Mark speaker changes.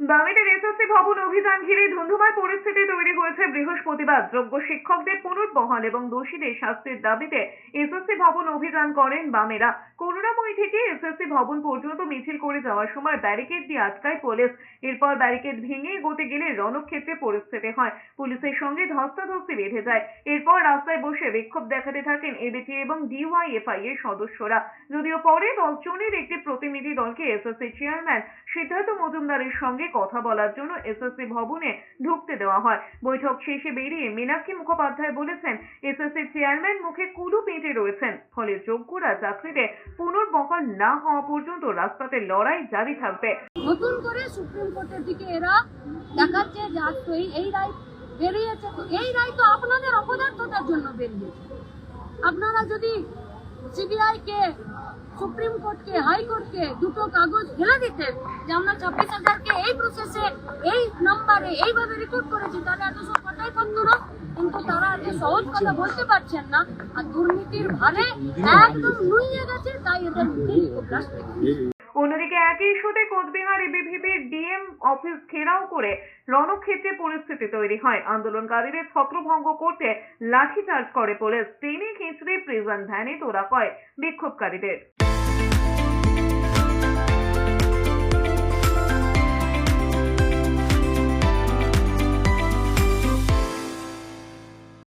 Speaker 1: বামেদের এসএসসি ভবন অভিযান ঘিরে ধুন্ধুমার পরিস্থিতি তৈরি হয়েছে বৃহস্পতিবার। যোগ্য শিক্ষকদের পুনর্বহাল এবং দোষীদের শাস্তির দাবিতে এসএসসি ভবন অভিযান করেন বামেরা। করুণাময়ী থেকে এসএসসি ভবন পর্যন্ত মিছিল করে যাওয়ার সময় ব্যারিকেড দিয়ে আটকায় পুলিশ। এরপর ব্যারিকেড ভেঙে এগোতে গেলে রণক্ষেত্রে পরিস্থিতি হয়। পুলিশের সঙ্গে ধস্তাধস্তি বেঁধে যায়। এরপর রাস্তায় বসে বিক্ষোভ দেখাতে থাকেন এবিটি এবং ডিওয়াইএফআই এর সদস্যরা। যদিও পরে দশজনের একটি প্রতিনিধি দলকে এসএসসি চেয়ারম্যান সিদ্ধার্থ মজুমদারের সঙ্গে কথা বলার জন্য এসএসসি ভবনে ঢুকতে দেওয়া হয়। বৈঠক শেষে বেরিয়ে মীনাক্ষী মুখোপাধ্যায় বলেছেন, এসএসসি চেয়ারম্যান মুখে কুলু পেটে রয়েছেন। ফলে যোগ্যরা চাকরিতে পুনর্বহাল না হওয়া পর্যন্ত রাস্তাতে লড়াই জারি থাকবে।
Speaker 2: নতুন করে সুপ্রিম কোর্টের দিকে এরা দেখাচ্ছে যে আজ এই রায় বেরিয়েছে। তো এই রায় তো আপনাদের অপদার্থতার জন্য বেরিয়েছে। আপনারা যদি সিবিআই কে সুপ্রিম কোর্টকে, হাইকোর্টকে দুটো কাগজ ফেলে দিতেন যে আমরা ছাব্বিশ হাজারকে কিন্তু তারা এত সহজ কথা বলতে পারছেন না
Speaker 1: অন্যদিকে একই ইস্যুতে ডিএম অফিস ঘেরাও করে রণক্ষেত্রে পরিস্থিতি তৈরি হয়। আন্দোলনকারীদের ছত্রভঙ্গ করতে লাঠিচার্জ করে পুলিশ। টেনে খিঁচড়ে প্রিজন ভ্যানে তোলা হয় বিক্ষোভকারীদের।